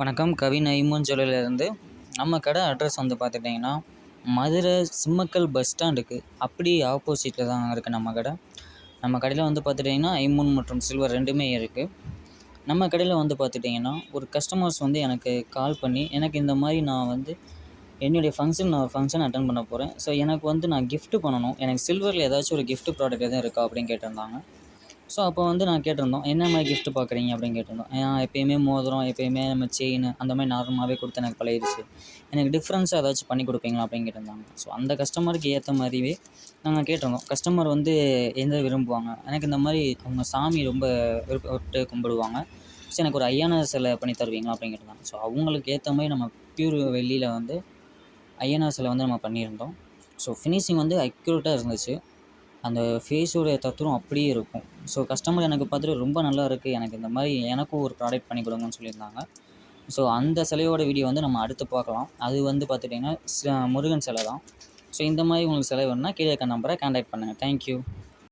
வணக்கம். கவின் ஐமோன் நம்ம கடை அட்ரஸ் வந்து பார்த்துட்டிங்கன்னா மதுரை சிம்மக்கல் பஸ் ஸ்டாண்டுக்கு அப்படியே ஆப்போசிட்டில் தான் இருக்குது நம்ம கடை. நம்ம கடையில் வந்து பார்த்துட்டிங்கன்னா ஐமூன் மற்றும் சில்வர் ரெண்டுமே இருக்குது நம்ம கடையில் வந்து பார்த்துட்டிங்கன்னா ஒரு கஸ்டமர்ஸ் வந்து எனக்கு கால் பண்ணி எனக்கு இந்த மாதிரி நான் வந்து என்னுடைய ஃபங்க்ஷன் நான் ஃபங்க்ஷன் அட்டன் பண்ண போகிறேன் ஸோ எனக்கு வந்து நான் கிஃப்ட் பண்ணணும். எனக்கு சில்வரில் ஏதாச்சும் ஒரு கிஃப்ட் ப்ராடக்ட் எதுவும் இருக்கா அப்படின்னு கேட்டிருந்தாங்க. ஸோ அப்போ வந்து நான் கேட்டிருந்தோம் என்ன மாதிரி கிஃப்ட் பார்க்குறீங்க? அப்படின்னு கேட்டிருந்தோம். நான் எப்பயுமே மோதிரம் எப்பயுமே நம்ம செயின் அந்த மாதிரி நார்மலாகவே கொடுத்து எனக்கு பழகிடுச்சு. எனக்கு டிஃப்ரென்ஸாக ஏதாச்சும் பண்ணி கொடுப்பீங்களா? அப்படின்னு கேட்டிருந்தாங்க. ஸோ அந்த கஸ்டமருக்கு ஏற்ற மாதிரியே நாங்கள் கேட்டிருந்தோம். கஸ்டமர் வந்து எந்த விரும்புவாங்க? எனக்கு இந்த மாதிரி அவங்க சாமி ரொம்ப விருப்பப்பட்டு கும்பிடுவாங்க. ஸோ எனக்கு ஒரு ஐயான சிலை பண்ணி தருவீங்களா? அப்படின்னு கேட்டிருந்தாங்க. ஸோ அவங்களுக்கு ஏற்ற மாதிரி நம்ம பியூர் வெள்ளியில் வந்து ஐயனார் சிலை வந்து நம்ம பண்ணியிருந்தோம். ஸோ ஃபினிஷிங் வந்து அக்யூரேட்டாக இருந்துச்சு. அந்த ஃபேஸோட தத்துவம் அப்படியே இருக்கும். ஸோ கஸ்டமர் எனக்கு பார்த்துட்டு ரொம்ப நல்லா இருக்குது எனக்கு இந்த மாதிரி எனக்கும் ஒரு ப்ராடக்ட் பண்ணி கொடுங்கன்னு சொல்லியிருந்தாங்க. ஸோ அந்த சிலையோட வீடியோ வந்து நம்ம அடுத்து பார்க்கலாம். அது வந்து பார்த்துட்டிங்கன்னா முருகன் சிலை தான். ஸோ இந்த மாதிரி உங்களுக்கு சிலை வேணும்னா கீழே இருக்க நம்பரை கான்டாக்ட் பண்ணுங்கள் தேங்க்யூ